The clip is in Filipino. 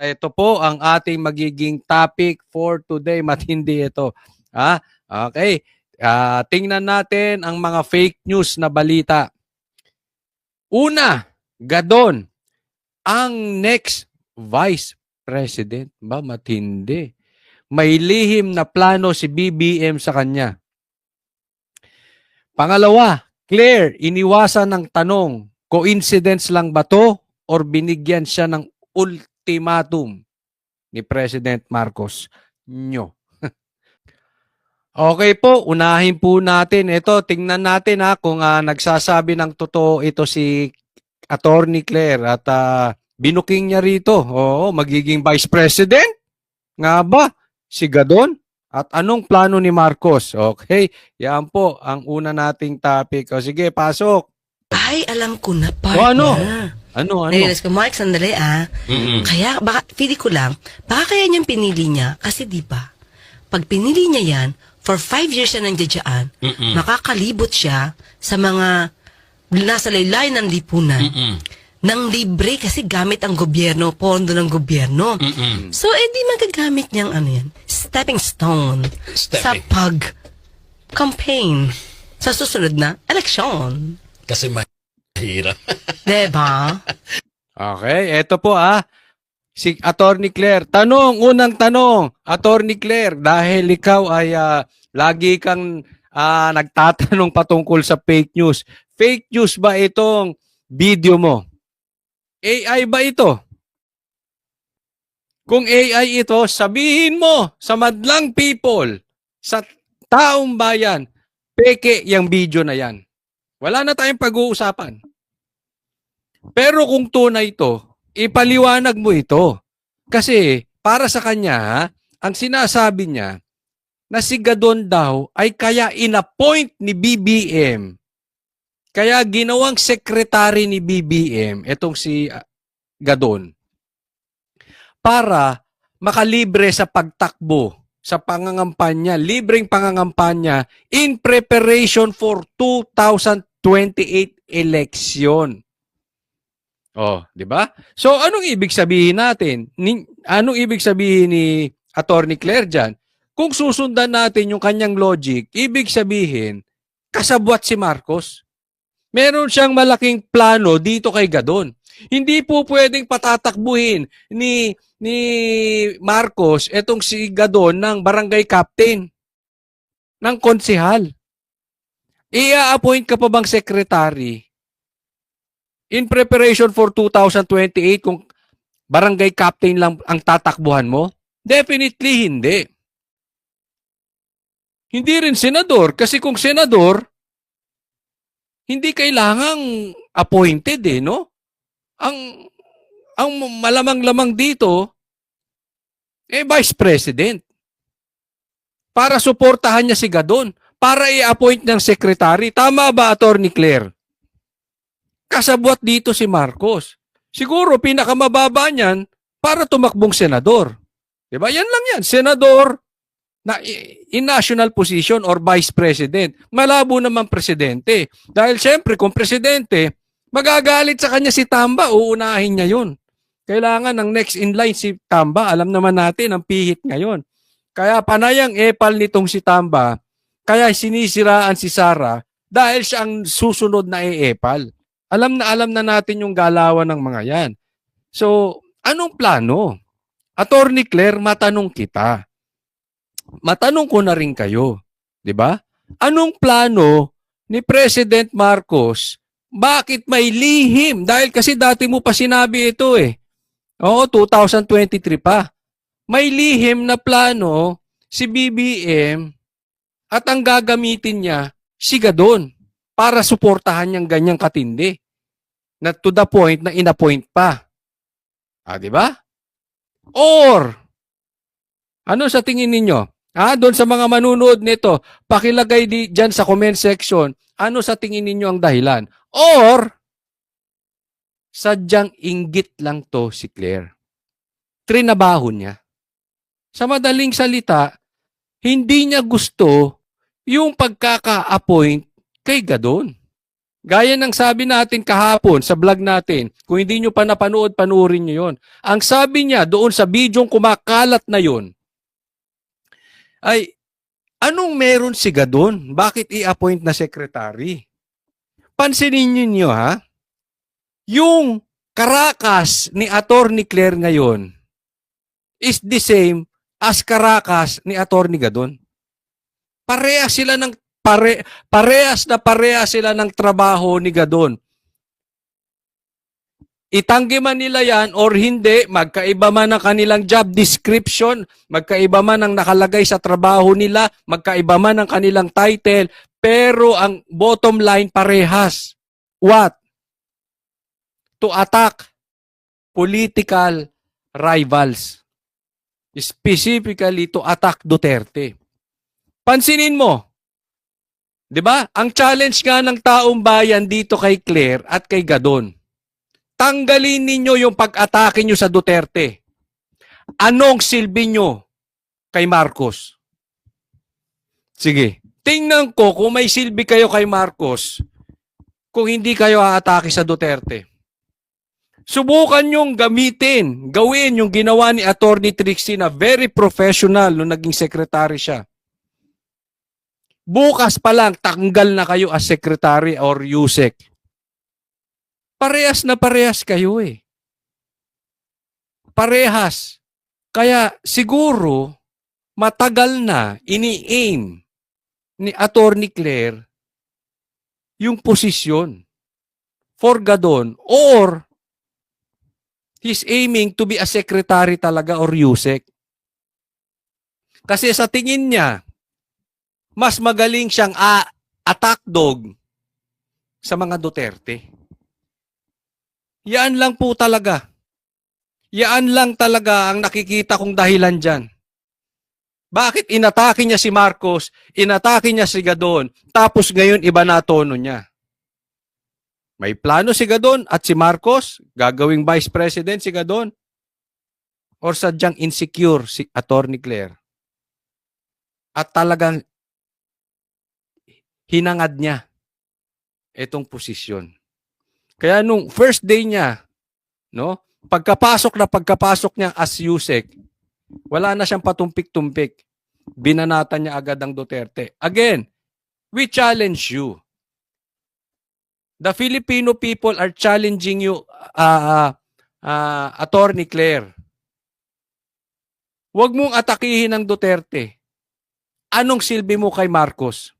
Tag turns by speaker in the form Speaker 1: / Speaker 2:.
Speaker 1: ito po ang ating magiging topic for today. Matindi ito. Ha? Okay. Ah, tingnan natin ang mga fake news na balita. Una, Gadon, ang next vice president. Ba, matindi. May lihim na plano si BBM sa kanya. Pangalawa, Claire, iniwasan ng tanong, coincidence lang ba to or binigyan siya ng ultimatum ni President Marcos? Nyo. okay po, unahin po natin. Ito, tingnan natin ha kung ah, nagsasabi ng totoo ito si Attorney Claire at ah, binuking niya rito. Oo, magiging Vice President? Nga ba? Si Gadon? At anong plano ni Marcos? Okay, yan po ang una nating topic. O sige, pasok.
Speaker 2: Ay, alam ko na, partner.
Speaker 1: O, ano? Ano, ano?
Speaker 2: Narealize ko, Mark, sandali ah.
Speaker 1: Mm-mm.
Speaker 2: Kaya, baka, feeling ko lang, baka kaya niyang pinili niya, kasi di ba, pag pinili niya yan, for five years siya nandiyadyaan,
Speaker 3: Mm-mm.
Speaker 2: makakalibot siya sa mga nasa laylayan ng lipunan
Speaker 3: Mm-mm.
Speaker 2: ng libre kasi gamit ang gobyerno, pondo ng gobyerno.
Speaker 3: Mm-mm.
Speaker 2: So, edi magagamit niyang ano yan, stepping stone sa
Speaker 3: Stepping.
Speaker 2: pag-campaign sa susunod na eleksyon.
Speaker 3: Kasi mahirap.
Speaker 2: Diba?
Speaker 1: Okay, eto po ah. Si Attorney Claire. Tanong, unang tanong. Attorney Claire, dahil ikaw ay ah, lagi kang ah, nagtatanong patungkol sa fake news. Fake news ba itong video mo? AI ba ito? Kung AI ito, sabihin mo sa madlang people, sa taong bayan, peke yung video na yan. Wala na tayong pag-uusapan. Pero kung tunay ito, ipaliwanag mo ito. Kasi para sa kanya, ha, ang sinasabi niya na si Gadon daw ay kaya inappoint ni BBM. Kaya ginawang sekretary ni BBM, etong si ah, Gadon, para makalibre sa pagtakbo sa pangangampanya, libreng pangangampanya in preparation for 2028 election. Oh, 'di ba? So anong ibig sabihin natin? Ni, anong ibig sabihin ni Attorney Claire diyan? Kung susundan natin yung kanyang logic, ibig sabihin kasabwat si Marcos. Meron siyang malaking plano dito kay Gadon. Hindi po pwedeng patatakbuhin ni ni Marcos etong si Gadon ng barangay captain ng konsehal. Ia-appoint ka pa bang secretary in preparation for 2028 kung barangay captain lang ang tatakbuhan mo? Definitely hindi. Hindi rin senador kasi kung senador, hindi kailangang appointed eh, no? Ang ang malamang-lamang dito eh vice president. Para suportahan niya si Gadon, para i-appoint ng secretary. Tama ba, Attorney Claire? Kasabwat dito si Marcos. Siguro pinakamababa niyan para tumakbong senador. 'Di ba? Yan lang yan, senador na in national position or vice president. Malabo naman presidente. Dahil siyempre kung presidente, magagalit sa kanya si Tamba, uunahin niya 'yun. Kailangan ng next in line si Tamba. Alam naman natin ang pihit ngayon. Kaya panayang epal nitong si Tamba, kaya sinisiraan si Sara dahil siya ang susunod na e-epal. Alam na alam na natin yung galawan ng mga yan. So, anong plano? Attorney Claire, matanong kita. Matanong ko na rin kayo. 'Di ba? Anong plano ni President Marcos? Bakit may lihim? Dahil kasi dati mo pa sinabi ito eh. Oo, 2023 pa. May lihim na plano si BBM at ang gagamitin niya si Gadon para suportahan niyang ganyang katindi. Na to the point na inappoint pa. Ah, di ba? Or, ano sa tingin ninyo? Ah, doon sa mga manunood nito, pakilagay di dyan sa comment section, ano sa tingin ninyo ang dahilan? Or, sadyang inggit lang to si Claire. Trinabaho niya. Sa madaling salita, hindi niya gusto yung pagkaka-appoint kay Gadon. Gaya ng sabi natin kahapon sa vlog natin, kung hindi nyo pa napanood, panuorin nyo yon. Ang sabi niya doon sa bidyong kumakalat na yon, ay, anong meron si Gadon? Bakit i-appoint na secretary? Pansinin ninyo ha, yung Caracas ni Attorney Claire ngayon is the same as Caracas ni Attorney Gadon. Parehas sila ng pare, parehas na parehas sila ng trabaho ni Gadon. Itanggi man nila yan or hindi, magkaiba man ang kanilang job description, magkaiba man ang nakalagay sa trabaho nila, magkaiba man ang kanilang title, pero ang bottom line parehas. What? To attack political rivals. Specifically to attack Duterte. Pansinin mo, 'di ba? Ang challenge nga ng taong bayan dito kay Claire at kay Gadon. Tanggalin ninyo yung pag-atake nyo sa Duterte. Anong silbi nyo kay Marcos? Sige, tingnan ko kung may silbi kayo kay Marcos kung hindi kayo aatake sa Duterte. Subukan nyong gamitin, gawin yung ginawa ni Attorney Trixie na very professional nung naging secretary siya. Bukas pa lang, tanggal na kayo as secretary or USEC. Parehas na parehas kayo eh. Parehas. Kaya siguro, matagal na ini-aim ni Attorney Claire yung posisyon for Gadon or he's aiming to be a secretary talaga or USEC. Kasi sa tingin niya, mas magaling siyang a- attack dog sa mga Duterte. Yan lang po talaga. Yan lang talaga ang nakikita kong dahilan dyan. Bakit inatake niya si Marcos, inatake niya si Gadon, tapos ngayon iba na tono niya? May plano si Gadon at si Marcos, gagawing vice president si Gadon, or sadyang insecure si Attorney Claire. At talagang hinangad niya itong posisyon. Kaya nung first day niya, no, pagkapasok na pagkapasok niya as USEC, wala na siyang patumpik-tumpik. Binanatan niya agad ang Duterte. Again, we challenge you. The Filipino people are challenging you, uh, uh, Attorney Claire. Huwag mong atakihin ang Duterte. Anong silbi mo kay Marcos?